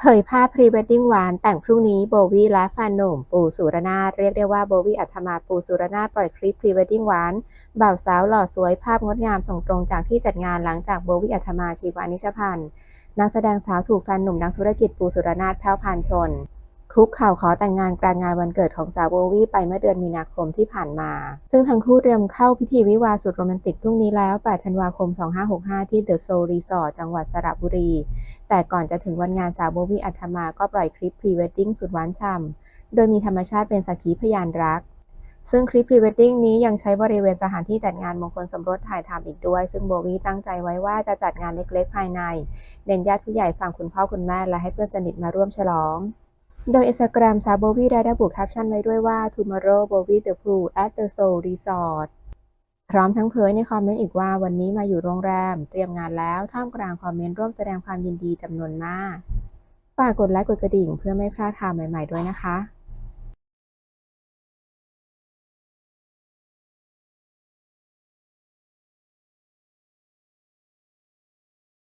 เผยภาพพรีเวดดิ้งหวานแต่งพรุ่งนี้โบวี่และแฟนหนุ่มปูสุรนาถเรียกได้ว่าโบวี่อัธมาปูสุรนาถปล่อยคลิปพรีเวดดิ้งหวานบ่าวสาวหล่อสวยภาพงดงามส่งตรงจากที่จัดงานหลังจากโบวี่อัธมาชีวานิชพันธ์นักแสดงสาวถูกแฟนหนุ่มนักธุรกิจปูสุรนาถแพ้วพานชน คุกเข่าวขอแต่งงานกลางงานวันเกิดของสาวโบวี่ไปเมื่อเดือนมีนาคมที่ผ่านมา ซึ่งทั้งคู่เตรียมเข้าพิธีวิวาสุดโรแมนติกพรุ่งนี้แล้ว 8 ธันวาคม 2565 ที่เดอะโซลรีสอร์ทจังหวัดสระบุรี แต่ก่อนจะถึงวันงานสาวโบวี่อัธมาก็ปล่อยคลิปพรีเวดดิ้งสุดหวานฉ่ำ โดยมีธรรมชาติเป็นสักขีพยานรัก ซึ่งคลิปพรีเวดดิ้งนี้ยังใช้บริเวณสถานที่จัดงานมงคลสมรสถ่ายทำอีกด้วย ซึ่งโบวี่ตั้งใจไว้ว่าจะจัดงานเล็กๆ ภายในเน้นญาติผู้ใหญ่ฝั่งคุณพ่อคุณแม่และให้เพื่อนสนิทมาร่วมฉลอง โดยอินสตาแกรมสาวโบวี่ได้ระบุแคปชั่นไว้ด้วยว่า tomorrow Bowie the pool at the Soul Resort พร้อมทั้งเผยในคอมเมนต์อีกว่าวันนี้มาอยู่โรงแรม เตรียมงานแล้วท่ามกลางคอมเมนต์ร่วมแสดงความยินดีจำนวนมาก ฝากกดไลค์กดกระดิ่งเพื่อไม่พลาดข่าวใหม่ ๆ ด้วยนะคะ